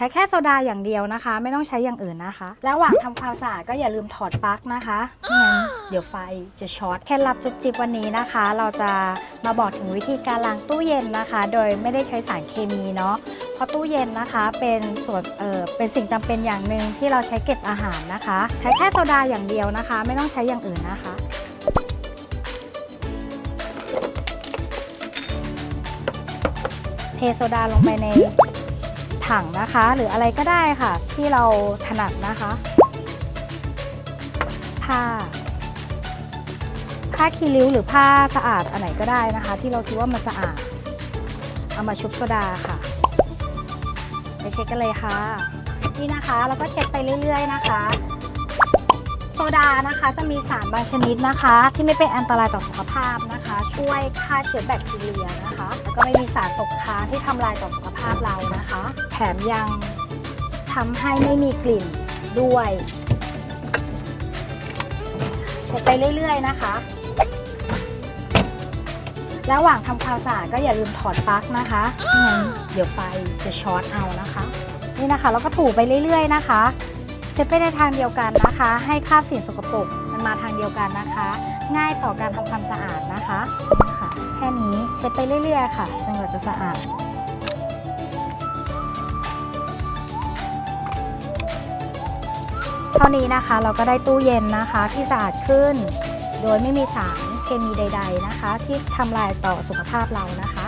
ใช้แค่โซดาอย่างเดียวนะคะ ไม่ต้องใช้อย่างอื่นนะคะ ระหว่างทำความสะอาดก็อย่าลืมถอดปลั๊กนะคะไม่งั้นเดี๋ยวไฟจะช็อตเคล็ดลับจุ๊บจิบวันนี้นะคะ เราจะมาบอกถึงวิธีการล้างตู้เย็นนะคะ โดยไม่ได้ใช้สารเคมีเนาะเพราะตู้เย็นนะคะเป็นส่วนเออเป็นสิ่งจำเป็นอย่างหนึ่งที่เราใช้เก็บอาหารนะคะ ใช้แค่โซดาอย่างเดียวนะคะ ไม่ต้องใช้อย่างอื่นนะคะ เทโซดาลงไปใน ถังนะคะ หรืออะไรก็ได้ค่ะ ที่เราถนัดนะคะผ้าผ้าคีริ้วหรือผ้าสะอาดอันไหนก็ได้นะคะ ที่เราคิดว่ามันสะอาด เอามาชุบโซดาค่ะ ไปเช็คกันเลยค่ะ นี่นะคะแล้วก็เช็คไปเรื่อย ๆ นะคะ โซดานะคะจะมีสารบางชนิดนะคะ ที่ไม่เป็นอันตรายต่อสุขภาพนะคะ ช่วยฆ่าเชื้อแบคทีเรียนะคะ แล้วก็ไม่มีสารตกค้างที่ทำลายต่อสุขภาพเรานะคะ แถมยังทำให้ไม่มีกลิ่นด้วยเช็คไปเรื่อย ๆ นะคะระหว่างทำความสะอาดก็อย่าลืมถอดปลั๊กนะคะไม่งั้นเดี๋ยวไฟจะช็อตเอานะคะ นี่นะคะ แล้วก็ถูไปเรื่อย ๆ นะคะ เช็ดไปในทางเดียวกันนะคะ ให้คราบสิ่งสกปรกมันมาทางเดียวกันนะคะ ง่ายต่อการทำความสะอาดนะคะนี่ค่ะแค่นี้เช็ดไปเรื่อย ๆ ค่ะจนกว่าจะสะอาดเท่านี้นะคะเราก็ได้ตู้เย็นนะคะที่สะอาดขึ้น โดยไม่มีสารเคมีใด ๆนะคะ ที่ทำลายต่อสุขภาพเรานะคะ